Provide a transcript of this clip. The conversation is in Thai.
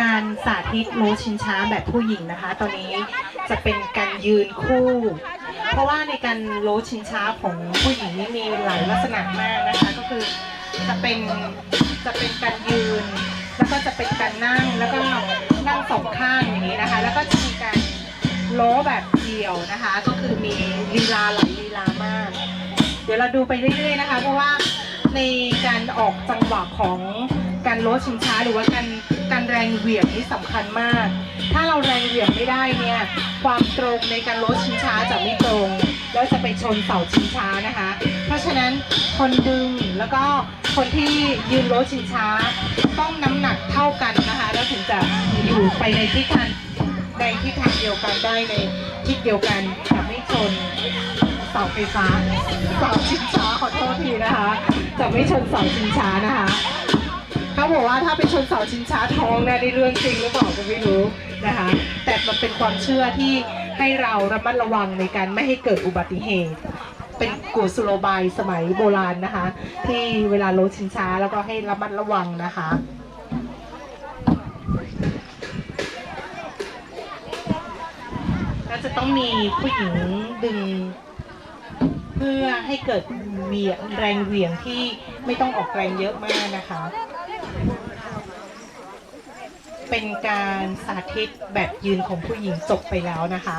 การสาธิตโลชิงช้าแบบผู้หญิงนะคะ ตอนนี้จะเป็นการยืนคู่ เพราะว่าในการโลชิงช้าของผู้หญิงนี่มีหลายลักษณะมากนะคะ ก็คือจะเป็นจะเป็นการยืน แล้วก็จะเป็นการนั่งแล้วก็นั่งสองข้างอย่างนี้นะคะ แล้วก็จะมีการโลแบบเดี่ยวนะคะ ก็คือมีลีลาหลายลีลามาก เดี๋ยวเราดูไปเรื่อยๆนะคะ เพราะว่าในการออกจังหวะของ การโลชิงช้าหรือว่าการการแรงเหวี่ยงนี่สำคัญมาก ถ้าเราแรงเหวี่ยงไม่ได้เนี่ย ความตรงในการโลชิงช้าจะไม่ตรง แล้วจะไปชนเสาชิงช้านะคะ เพราะฉะนั้นคนดึงแล้วก็คนที่ยืนโลชิงช้า ต้องน้ำหนักเท่ากันนะคะ แล้วถึงจะอยู่ไปในทิศทางในทิศทางเดียวกันได้ในทิศเดียวกันจะไม่ชนเสาไฟฟ้าเสาชิงช้าขอโทษทีนะคะ จะไม่ชนเสาชิงช้านะคะ ถ้าไปชนเสาชิงช้าท้องเนี่ยได้เรื่องจริงหรือเปล่าก็ไม่รู้นะคะ แต่มันเป็นความเชื่อที่ให้เราระมัดระวังในการไม่ให้เกิดอุบัติเหตุ เป็นกุศโลบายสมัยโบราณนะคะ ที่เวลาโลชิงช้าแล้วก็ให้ระมัดระวังนะคะก็จะต้องมีผู้หญิงดึงเพื่อให้เกิดเหวี่ยงแรงเหวี่ยงที่ไม่ต้องออกแรงเยอะมากนะคะ เป็นการสาธิตแบบยืนของผู้หญิงจบไปแล้วนะคะ